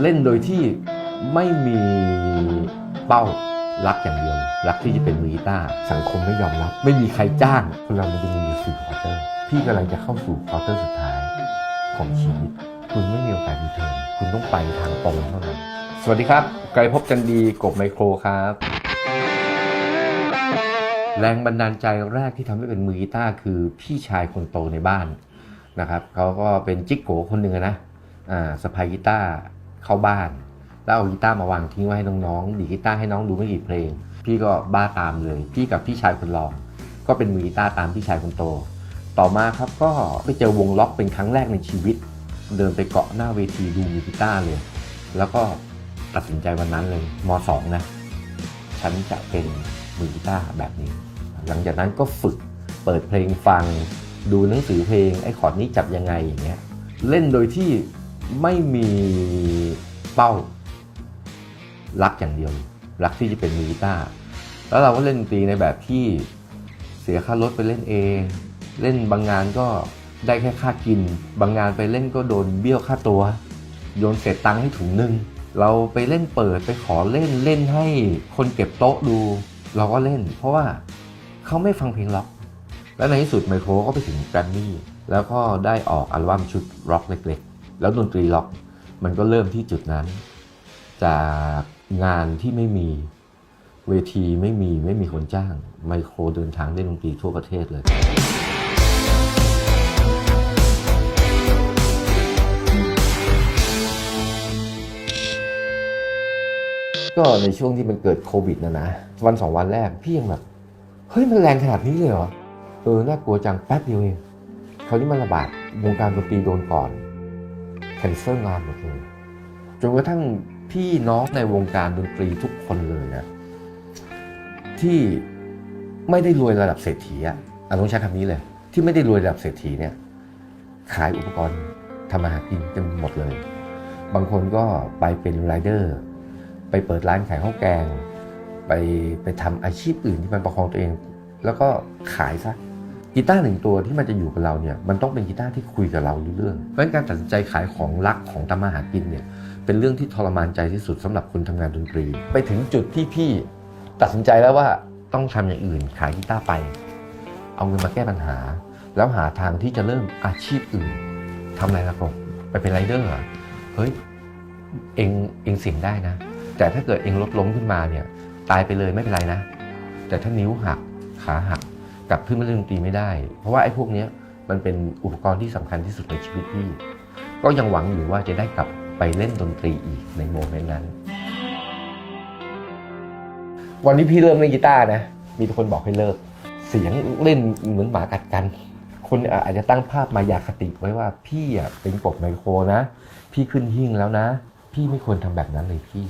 เล่นโดยที่ไม่มีเป้ารักอย่างเดียว รักที่จะเป็นมือกีตาร์สังคมไม่ยอมรับ ไม่มีใครจ้างคนเรามันจะมีอยู่สี่ควอเตอร์ พี่กำลังจะเข้าสู่ควอเตอร์สุดท้ายของชีวิต คุณไม่มีโอกาสรีเทิร์นคุณต้องไปทางตรงเท่านั้น สวัสดีครับไกลพบกันดีกบไมโครครับ แรงบันดาลใจแรกที่ทำให้เป็นมือกีตาร์คือพี่ชายคนโตในบ้านนะครับเขาก็เป็นจิ๊กโกคนหนึ่งนะอ่าสะพายกีตาร์ เข้าบ้าน แล้วเอากีตาร์มาวางทิ้งไว้ให้น้องๆดีกีตาร์ให้น้องดูไม่กี่เพลง พี่ก็บ้าตามเลย พี่กับพี่ชายคนรอง ก็เป็นมือกีตาร์ตามพี่ชายคนโต ต่อมาครับก็ไปเจอวงล็อกเป็นครั้งแรกในชีวิต เดินไปเกาะหน้าเวทีดูมือกีตาร์เลย แล้วก็ตัดสินใจวันนั้นเลยมสองนะฉันจะเป็นมือกีตาร์แบบนี้ หลังจากนั้นก็ฝึกเปิดเพลงฟัง ดูหนังสือเพลงไอ้คอร์ดนี้จับยังไงอย่างเงี้ย เล่นโดยที่ ไม่มีเป้า รักอย่างเดียว รักที่จะเป็นมือกีตาร์แล้วเราก็เล่นดนตรีในแบบที่เสียค่ารถไปเล่นเอง เล่นบางงานก็ได้แค่ค่ากิน บางงานไปเล่นก็โดนเบี้ยวค่าตัว โยนเศษตังค์ให้ถุงนึง เราไปเล่นเปิดไปขอเล่นเล่นให้คนเก็บโต๊ะดู เราก็เล่น เพราะว่าเขาไม่ฟังเพลงล็อก และในที่สุดไมโครก็ไปถึงแกรมมี่แล้วก็ได้ออกอัลบั้มชุดร็อกเล็กๆ แล้วดนตรีล็อกมันก็เริ่มที่จุดนั้น จากงานที่ไม่มีเวทีไม่มีไม่มีคนจ้าง ไมโครเดินทางเล่นดนตรีทั่วประเทศเลย ก็ในช่วงที่มันเกิดโควิดนะนะ วันสองวันแรกพี่ยังแบบ เฮ้ย มันแรงขนาดนี้เลยเหรอ เออ น่ากลัวจังแป๊บเดียวเองคราวนี้มันระบาดวงการดนตรีโดนก่อน นเซิลงานหมดเลยจนกระทั่งพี่น้องในวงการดนตรีทุกคนเลยนะที่ไม่ได้รวยระดับเศรษฐีอะอะต้องใช้คำนี้เลย ที่ไม่ได้รวยระดับเศรษฐีเนี่ยขายอุปกรณ์ทำมาหากินกันหมดเลย บางคนก็ไปเป็นไรเดอร์ ไปเปิดร้านขายข้าวแกง ไปไปทำอาชีพอื่นที่มันประคองตัวเอง แล้วก็ขายซะ กีตาร์หนึ่งตัวที่มันจะอยู่กับเราเนี่ยมันต้องเป็นกีตาร์ที่คุยกับเราเรื่องเพราะฉะนั้นการตัดสินใจขายของรักของทำมาหากินเนี่ยเป็นเรื่องที่ทรมานใจที่สุดสำหรับคนทำงานดนตรี ไปถึงจุดที่พี่ตัดสินใจแล้วว่าต้องทำอย่างอื่นขายกีตาร์ไป เอาเงินมาแก้ปัญหา แล้วหาทางที่จะเริ่มอาชีพอื่นทำอะไรล่ะกบไปเป็นไรเดอร์เหรอเฮ้ยเองเองเสี่ยงได้นะ แต่ถ้าเกิดเองรถล้มขึ้นมาเนี่ยตายไปเลยไม่เป็นไรนะ แต่ถ้านิ้วหักขาหัก กลับขึ้นมาเล่นดนตรีไม่ได้ เพราะว่าไอ้พวกนี้มันเป็นอุปกรณ์ที่สำคัญที่สุดในชีวิตพี่ ก็ยังหวังอยู่ว่าจะได้กลับไปเล่นดนตรีอีกในโมเมนต์นั้น วันที่พี่เริ่มเล่นกีตาร์นะ มีคนบอกให้เลิก เสียงเล่นเหมือนหมากัดกัน คนอาจจะตั้งภาพมายาคติไว้ว่าพี่อะเป็นกบไมโครนะ พี่ขึ้นหิ้งแล้วนะ พี่ไม่ควรทำแบบนั้นเลยพี่